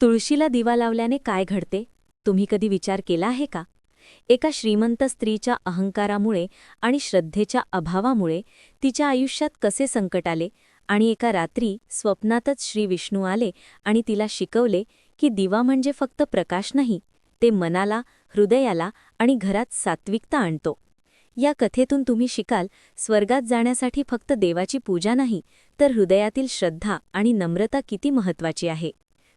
तुळशीला दिवा लावल्याने काय घडते? तुम्ही कधी विचार केला आहे का? एका श्रीमंत स्त्रीच्या अहंकारामुळे आणि श्रद्धेच्या अभावामुळे तिच्या आयुष्यात कसे संकट आले आणि एका रात्री स्वप्नातच श्री विष्णू आले आणि तिला शिकवले की दिवा म्हणजे फक्त प्रकाश नाही ते मनाला हृदयाला आणि घरात सात्विकता आणतो. या कथेतून तुम्ही शिकाल स्वर्गात जाण्यासाठी फक्त देवाची पूजा नाही तर हृदयातील श्रद्धा आणि नम्रता किती महत्वाची आहे?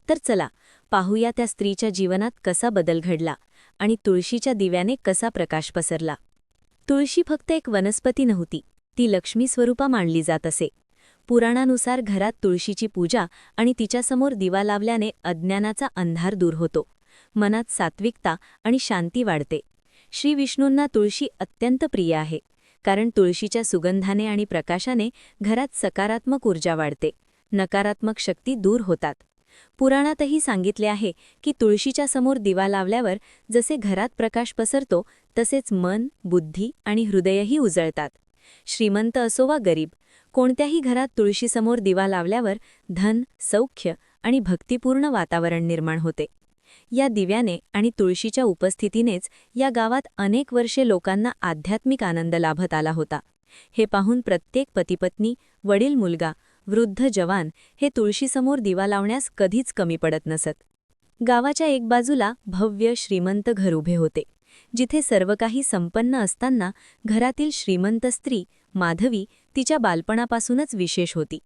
तर चला पाहूया त्या स्त्रीच्या जीवनात कसा बदल घडला आणि तुळशीच्या दिव्याने कसा प्रकाश पसरला. तुळशी फक्त एक वनस्पती नव्हती ती लक्ष्मी स्वरूपा मानली जात असे. पुराणानुसार घरात तुळशीची पूजा आणि तिच्यासमोर दिवा लावल्याने अज्ञानाचा अंधार दूर होतो मनात सात्विकता आणि शांती वाढते. श्री विष्णूंना तुळशी अत्यंत प्रिय आहे कारण तुळशीच्या सुगंधाने आणि प्रकाशाने घरात सकारात्मक ऊर्जा वाढते नकारात्मक शक्ती दूर होतात. पुराणातही सांगितले आहे की तुळशीच्या समोर दिवा लावल्यावर जसे घरात प्रकाश पसरतो तसेच मन बुद्धी आणि हृदयही उजळतात. श्रीमंत असो वा गरीब कोणत्याही घरात तुळशीसमोर दिवा लावल्यावर धन सौख्य आणि भक्तिपूर्ण वातावरण निर्माण होते. या दिव्याने आणि तुळशीच्या उपस्थितीनेच या गावात अनेक वर्षे लोकांना आध्यात्मिक आनंद लाभत आला होता. हे पाहून प्रत्येक पतिपत्नी वडील मुलगा वृद्ध जवान हे तुळशीसमोर दिवा लावण्यास कधीच कमी पडत नसत. गावाच्या एक बाजूला भव्य श्रीमंत घर उभे होते जिथे सर्व काही संपन्न असताना घरातील श्रीमंत स्त्री माधवी तिच्या बालपणापासूनच विशेष होती.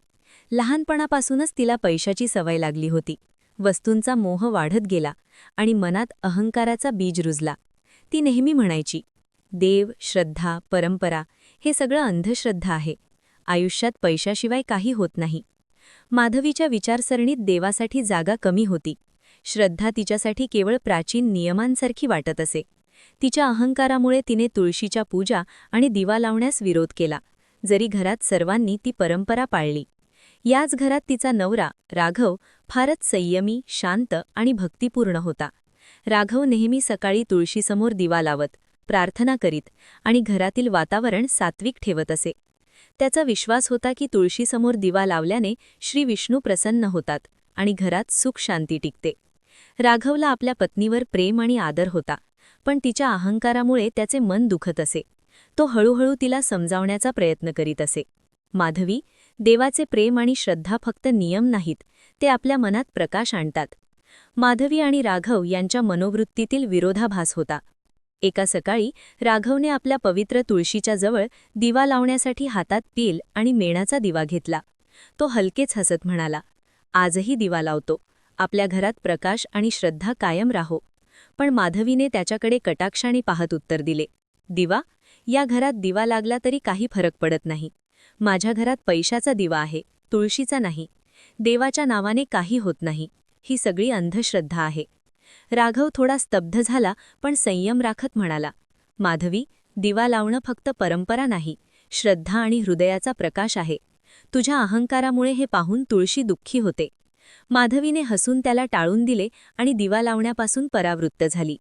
लहानपणापासूनच तिला पैशाची सवय लागली होती. वस्तूंचा मोह वाढत गेला आणि मनात अहंकाराचा बीज रुजला. ती नेहमी म्हणायची देव श्रद्धा परंपरा हे सगळं अंधश्रद्धा आहे. आयुष्यात पैशाशिवाय काही होत नाही. माधवीच्या विचारसरणीत देवासाठी जागा कमी होती. श्रद्धा तिच्यासाठी केवळ प्राचीन नियमांसारखी वाटत असे. तिच्या अहंकारामुळे तिने तुळशीच्या पूजा आणि दिवा लावण्यास विरोध केला. जरी घरात सर्वांनी ती परंपरा पाळली. याच घरात तिचा नवरा राघव फारच संयमी शांत आणि भक्तिपूर्ण होता. राघव नेहमी सकाळी तुळशीसमोर दिवा लावत प्रार्थना करीत आणि घरातील वातावरण सात्विक ठेवत असे. त्याचा विश्वास होता की तुळशीसमोर दिवा लावल्याने श्री विष्णू प्रसन्न होतात आणि घरात सुख शांती टिकते. राघवला आपल्या पत्नीवर प्रेम आणि आदर होता पण तिच्या अहंकारामुळे त्याचे मन दुखत असे. तो हळूहळू तिला समजावण्याचा प्रयत्न करीत असे. माधवी देवाचे प्रेम आणि श्रद्धा फक्त नियम नाहीत ते आपल्या मनात प्रकाश आणतात. माधवी आणि राघव यांच्या मनोवृत्तीतील विरोधाभास होता. एका सकाळी राघवने आपल्या पवित्र तुळशीच्या जवळ दिवा लावण्यासाठी हातात तेल आणि मेणाचा दिवा घेतला. तो हलकेच हसत म्हणाला आजही दिवा लावतो. आपल्या घरात प्रकाश आणि श्रद्धा कायम राहो. पण माधवीने त्याच्याकडे कटाक्षाने पाहत उत्तर दिले दिवा या घरात दिवा लागला तरी काही फरक पडत नाही. माझ्या घरात पैशाचा दिवा आहे तुळशीचा नाही. देवाच्या नावाने काही होत नाही. ही सगळी अंधश्रद्धा आहे. राघव थोडा स्तब्ध झाला पण संयम राखत म्हणाला माधवी दिवा लावणं फक्त परंपरा नाही श्रद्धा आणि हृदयाचा प्रकाश आहे. तुझ्या अहंकारामुळे हे पाहून तुळशी दुःखी होते माधवीने हसून त्याला टाळून दिले आणि दिवा लावण्यापासून परावृत्त झाली.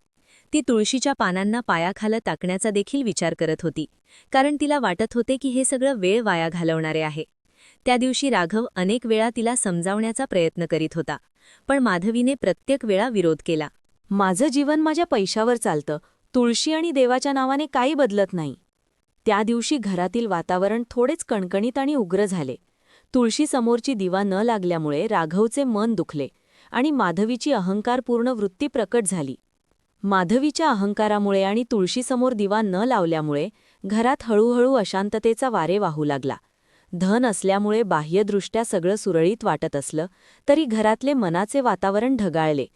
ती तुळशीच्या पानांना पायाखालं टाकण्याचा देखील विचार करत होती कारण तिला वाटत होते की हे सगळं वेळ वाया घालवणारे आहे. त्या दिवशी राघव अनेक वेळा तिला समजावण्याचा प्रयत्न करीत होता. पण माधवीने प्रत्येक वेळा विरोध केला. माझं जीवन माझ्या पैशावर चालतं. तुळशी आणि देवाच्या नावाने काही बदलत नाही. त्या दिवशी घरातील वातावरण थोडेच कणकणीत आणि उग्र झाले. तुळशीसमोरची दिवा न लागल्यामुळे राघवचे मन दुखले आणि माधवीची अहंकारपूर्ण वृत्ती प्रकट झाली. माधवीच्या अहंकारामुळे आणि तुळशीसमोर दिवा न लावल्यामुळे घरात हळूहळू अशांततेचा वारे वाहू लागला. धन असल्यामुळे बाह्यदृष्ट्या सगळं सुरळीत वाटत असलं तरी घरातले मनाचे वातावरण ढगाळले.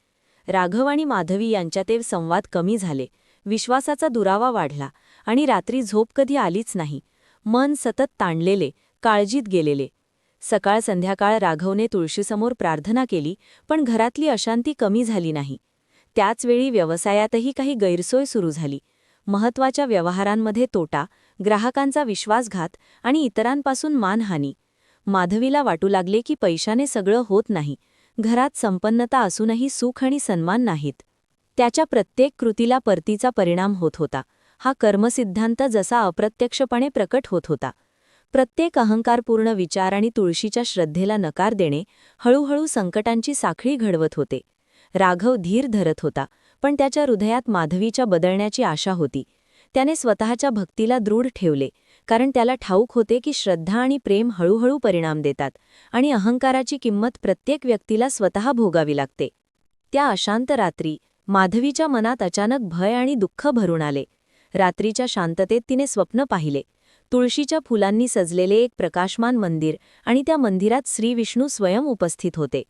राघव आणि माधवी यांच्याते संवाद कमी झाले. विश्वासाचा दुरावा वाढला आणि रात्री झोप कधी आलीच नाही. मन सतत ताणलेले काळजीत गेलेले. सकाळ संध्याकाळ राघवने तुळशीसमोर प्रार्थना केली पण घरातली अशांती कमी झाली नाही. त्याचवेळी व्यवसायातही काही गैरसोय सुरू झाली. महत्त्वाच्या व्यवहारांमध्ये तोटा ग्राहकांचा विश्वासघात आणि इतरांपासून मानहानी. माधवीला वाटू लागले की पैशाने सगळं होत नाही. घरात संपन्नता असूनही सुख आणि सन्मान नाहीत. त्याच्या प्रत्येक कृतीला परतीचा परिणाम होत होता. हा कर्मसिद्धांत जसा अप्रत्यक्षपणे प्रकट होत होता. प्रत्येक अहंकारपूर्ण विचार आणि तुळशीच्या श्रद्धेला नकार देणे हळूहळू संकटांची साखळी घडवत होते. राघव धीर धरत होता पण त्याच्या हृदयात माधवीच्या बदलण्याची आशा होती. त्याने स्वतःच्या भक्तीला दृढ ठेवले कारण त्याला ठाऊक होते की श्रद्धा आणि प्रेम हळूहळू परिणाम देतात आणि अहंकाराची किंमत प्रत्येक व्यक्तीला स्वतः भोगावी लागते. त्या अशांत रात्री माधवीच्या मनात अचानक भय आणि दुःख भरून आले. रात्रीच्या शांततेत तिने स्वप्न पाहिले. तुळशीच्या फुलांनी सजलेले एक प्रकाशमान मंदिर आणि त्या मंदिरात श्रीविष्णू स्वयं उपस्थित होते.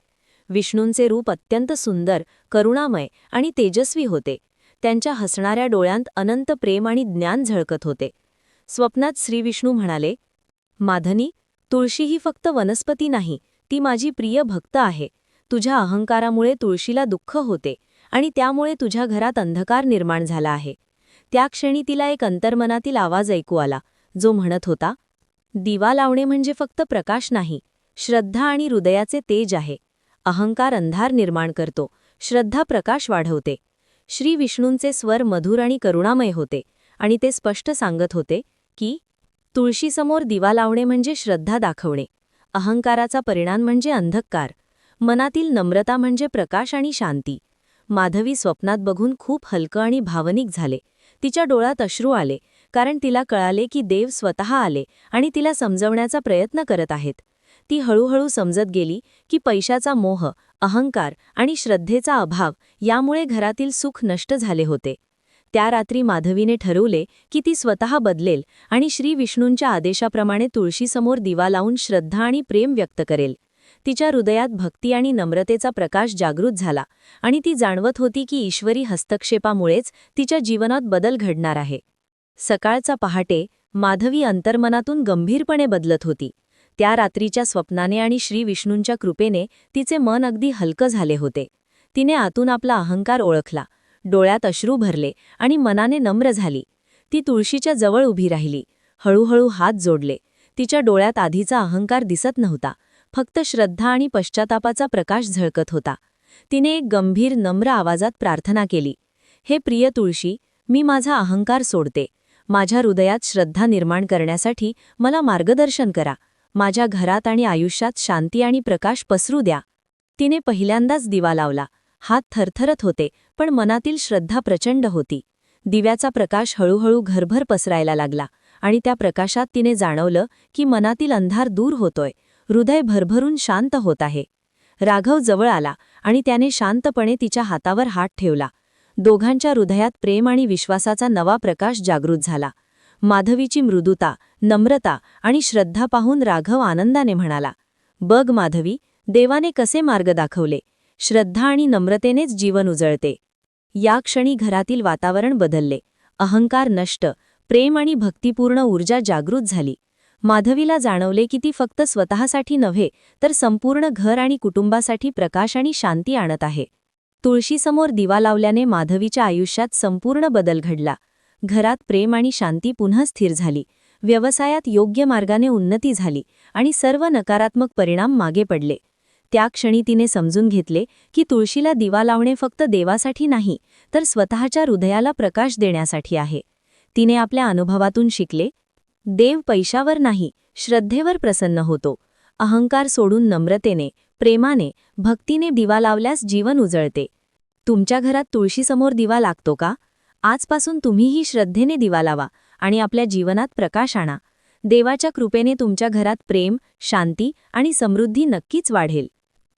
विष्णूंचे रूप अत्यंत सुंदर करुणामय आणि तेजस्वी होते. त्यांच्या हसणाऱ्या डोळ्यांत अनंत प्रेम आणि ज्ञान झळकत होते. स्वप्नात श्रीविष्णू म्हणाले माधनी तुळशी ही फक्त वनस्पती नाही ती माझी प्रिय भक्त आहे. तुझ्या अहंकारामुळे तुळशीला दुःख होते आणि त्यामुळे तुझ्या घरात अंधकार निर्माण झाला आहे. त्या क्षणी तिला एक अंतर्मनातील आवाज ऐकू आला जो म्हणत होता दिवा लावणे म्हणजे फक्त प्रकाश नाही श्रद्धा आणि हृदयाचे तेज आहे. अहंकार अंधार निर्माण करतो श्रद्धा प्रकाश वाढवते. श्री विष्णूंचे स्वर मधुर आणि करुणामय होते आणि ते स्पष्ट सांगत होते की तुळशीसमोर दिवा लावणे म्हणजे श्रद्धा दाखवणे अहंकाराचा परिणाम म्हणजे अंधकार मनातील नम्रता म्हणजे प्रकाश आणि शांती. माधवी स्वप्नात बघून खूप हलकं आणि भावनिक झाले. तिच्या डोळ्यात अश्रू आले कारण तिला कळाले की देव स्वतः आले आणि तिला समजवण्याचा प्रयत्न करत आहेत. ती हळूहळू समजत गेली की पैशाचा मोह अहंकार आणि श्रद्धेचा अभाव यामुळे घरातील सुख नष्ट झाले होते. त्या रात्री माधवीने ठरवले की ती स्वतः बदलेल आणि श्री विष्णूंच्या आदेशाप्रमाणे तुळशीसमोर दिवा लावून श्रद्धा आणि प्रेम व्यक्त करेल. तिच्या हृदयात भक्ती आणि नम्रतेचा प्रकाश जागृत झाला आणि ती जाणवत होती की ईश्वरी हस्तक्षेपामुळेच तिच्या जीवनात बदल घडणार आहे. सकाळचा पहाटे माधवी अंतर्मनातून गंभीरपणे बदलत होती. त्या रात्रीच्या स्वप्नाने आणि श्री विष्णूंच्या कृपेने तिचे मन अगदी हलकं झाले होते. तिने आतून आपला अहंकार ओळखला डोळ्यात अश्रू भरले आणि मनाने नम्र झाली. ती तुळशीच्या जवळ उभी राहिली हळूहळू हात जोडले. तिच्या डोळ्यात आधीचा अहंकार दिसत नव्हता फक्त श्रद्धा आणि पश्चातापाचा प्रकाश झळकत होता. तिने एक गंभीर नम्र आवाजात प्रार्थना केली हे प्रिय तुळशी मी माझा अहंकार सोडते. माझ्या हृदयात श्रद्धा निर्माण करण्यासाठी मला मार्गदर्शन करा. माझ्या घरात आणि आयुष्यात शांती आणि प्रकाश पसरू द्या. तिने पहिल्यांदाच दिवा लावला. हात थरथरत होते पण मनातील श्रद्धा प्रचंड होती. दिव्याचा प्रकाश हळूहळू घरभर पसरायला लागला आणि त्या प्रकाशात तिने जाणवलं की मनातील अंधार दूर होतोय. हृदय भरभरून शांत होत आहे. राघव जवळ आला आणि त्याने शांतपणे तिच्या हातावर हात ठेवला. दोघांच्या हृदयात प्रेम आणि विश्वासाचा नवा प्रकाश जागृत झाला. माधवीची मृदुता नम्रता आणि श्रद्धा पाहून राघव आनंदाने म्हणाला बघ माधवी देवाने कसे मार्ग दाखवले. श्रद्धा आणि नम्रतेनेच जीवन उजळते. या क्षणी घरातील वातावरण बदलले. अहंकार नष्ट. प्रेम आणि भक्तिपूर्ण ऊर्जा जागृत झाली. माधवीला जाणवले की ती फक्त स्वतःसाठी नव्हे तर संपूर्ण घर आणि कुटुंबासाठी प्रकाश आणि शांती आणत आहे. तुळशीसमोर दिवा लावल्याने माधवीच्या आयुष्यात संपूर्ण बदल घडला. घरात प्रेम आणि शांती पुन्हा स्थिर झाली. व्यवसायात योग्य मार्गाने उन्नती झाली आणि सर्व नकारात्मक परिणाम मागे पडले. त्या क्षणी तिने समजून घेतले की तुळशीला दिवा लावणे फक्त देवासाठी नाही तर स्वतःच्या हृदयाला प्रकाश देण्यासाठी आहे. तिने आपल्या अनुभवातून शिकले देव पैशावर नाही श्रद्धेवर प्रसन्न होतो. अहंकार सोडून नम्रतेने प्रेमाने भक्तीने दिवा लावल्यास जीवन उजळते. तुमच्या घरात तुळशीसमोर दिवा लागतो का? आजपासून तुम्हीही श्रद्धेने दिवा लावा. आणि आपल्या जीवनात प्रकाश आणा. देवाच्या कृपेने तुमच्या घरात प्रेम शांती आणि समृद्धी नक्कीच वाढेल.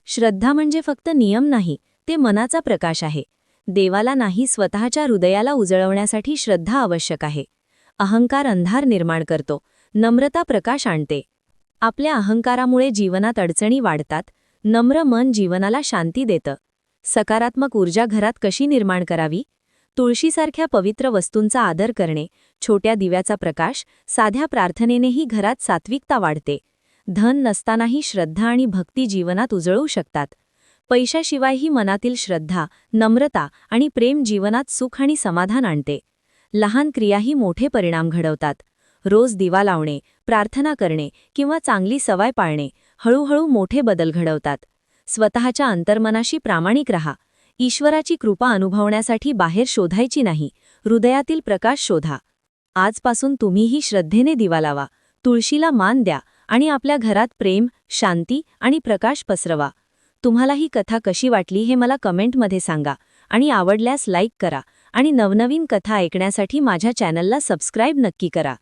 श्रद्धा म्हणजे फक्त नियम नाही ते मनाचा प्रकाश आहे. देवाला नाही स्वतःच्या हृदयाला उजळवण्यासाठी श्रद्धा आवश्यक आहे. अहंकार अंधार निर्माण करतो नम्रता प्रकाश आणते. आपल्या अहंकारामुळे जीवनात अडचणी वाढतात नम्र मन जीवनाला शांती देतं. सकारात्मक ऊर्जा घरात कशी निर्माण करावी? तुळशीसारख्या पवित्र वस्तूंचा आदर करणे छोट्या दिव्याचा प्रकाश साध्या प्रार्थनेनेही घरात सात्विकता वाढते. धन नसतानाही श्रद्धा आणि भक्ती जीवनात उजळू शकतात. पैशाशिवायही मनातील श्रद्धा नम्रता आणि प्रेम जीवनात सुख आणि समाधान आणते. लहान क्रियाही मोठे परिणाम घडवतात. रोज दिवा लावणे प्रार्थना करणे किंवा चांगली सवय पाळणे हळूहळू मोठे बदल घडवतात. स्वतःच्या अंतर्मनाशी प्रामाणिक रहा. ईश्वराची कृपा अनुभवण्यासाठी बाहेर शोधायची नाही. हृदयातील प्रकाश शोधा. आजपासून तुम्हीही श्रद्धेने दिवा लावा. तुळशीला मान द्या आणि आपल्या घरात प्रेम शांती आणि प्रकाश पसरवा. तुम्हाला ही कथा कशी वाटली हे मला कमेंटमध्ये सांगा आणि आवडल्यास लाईक करा आणि नवनवीन कथा ऐकण्यासाठी माझ्या चॅनलला सबस्क्राईब नक्की करा.